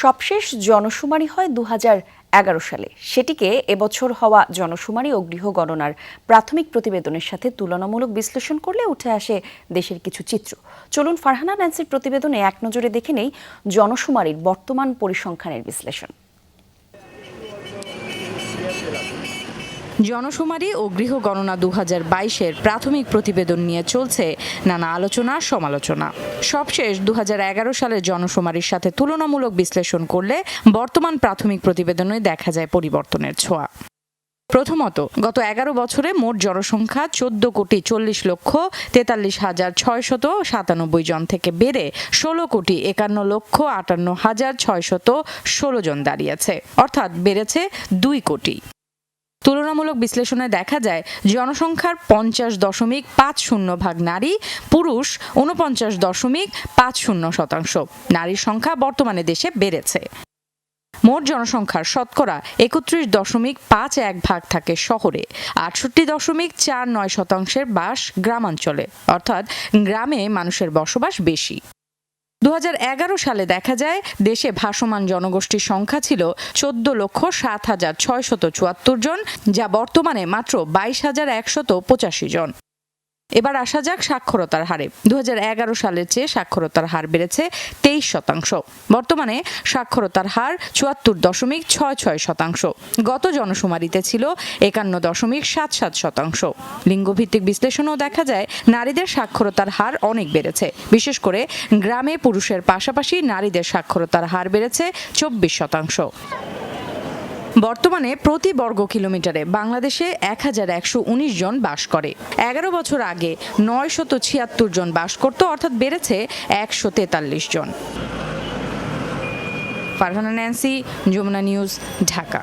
সবশেষ জনশুমারি হয় দু এগারো সালে। সেটিকে এবছর হওয়া জনশুমারি ও গৃহ গণনার প্রাথমিক প্রতিবেদনের সাথে তুলনামূলক বিশ্লেষণ করলে উঠে আসে দেশের কিছু চিত্র। চলুন ফারহানা ন্যান্সির প্রতিবেদনে এক নজরে দেখে নেই জনশুমারির বর্তমান পরিসংখ্যানের বিশ্লেষণ। জনশুমারি ও গৃহ গণনা দু হাজার বাইশের প্রাথমিক প্রতিবেদন নিয়ে চলছে নানা আলোচনা, সমালোচনা। সবশেষ দু এগারো সালের জনশুমারির সাথে তুলনামূলক বিশ্লেষণ করলে বর্তমান প্রাথমিক প্রতিবেদনে দেখা যায় পরিবর্তনের ছোঁয়া। প্রথমত, গত এগারো বছরে মোট জনসংখ্যা চোদ্দ কোটি চল্লিশ লক্ষ তেতাল্লিশ হাজার ছয়শত সাতানব্বই জন থেকে বেড়ে ষোলো কোটি একান্ন লক্ষ আটান্ন হাজার ছয়শত ষোলো জন দাঁড়িয়েছে। অর্থাৎ বেড়েছে দুই কোটি। তুলনামূলক বিশ্লেষণে দেখা যায়, জনসংখ্যার পঞ্চাশ দশমিক পাঁচ শূন্য ভাগ নারী, পুরুষ উনপঞ্চাশ দশমিক পাঁচ শূন্য শতাংশ। নারীর সংখ্যা বর্তমানে দেশে বেড়েছে। মোট জনসংখ্যার শতকরা একত্রিশ দশমিক পাঁচ এক ভাগ থাকে শহরে, আটষট্টি দশমিক চার নয় শতাংশের বাস গ্রামাঞ্চলে, অর্থাৎ গ্রামে মানুষের বসবাস বেশি। দু হাজার এগারো সালে দেখা যায় দেশে ভাসমান জনগোষ্ঠীর সংখ্যা ছিল চোদ্দ লক্ষ সাত হাজার ছয়শত চুয়াত্তর জন, যা বর্তমানে মাত্র বাইশ হাজার একশত পঁচাশি জন। এবার আসা যাক সাক্ষরতার হারে। দু হাজার এগারো সালের চেয়ে সাক্ষরতার হার বেড়েছে তেইশ শতাংশ। বর্তমানে সাক্ষরতার হার চুয়াত্তর দশমিক ছয় ছয় শতাংশ। গত জনশুমারিতে ছিল একান্ন দশমিক সাত সাত শতাংশ। লিঙ্গভিত্তিক বিশ্লেষণও দেখা যায় নারীদের সাক্ষরতার হার অনেক বেড়েছে। বিশেষ করে গ্রামে পুরুষের পাশাপাশি নারীদের সাক্ষরতার হার বেড়েছে চব্বিশ শতাংশ। বর্তমানে প্রতি বর্গ কিলোমিটারে বাংলাদেশে এক হাজার একশো উনিশ জন বাস করে। এগারো বছর আগে নয় ছিয়াত্তর জন বাস করত, অর্থাৎ বেড়েছে একশো তেতাল্লিশ জন। Farhana Nancy, Jamuna news, Dhaka.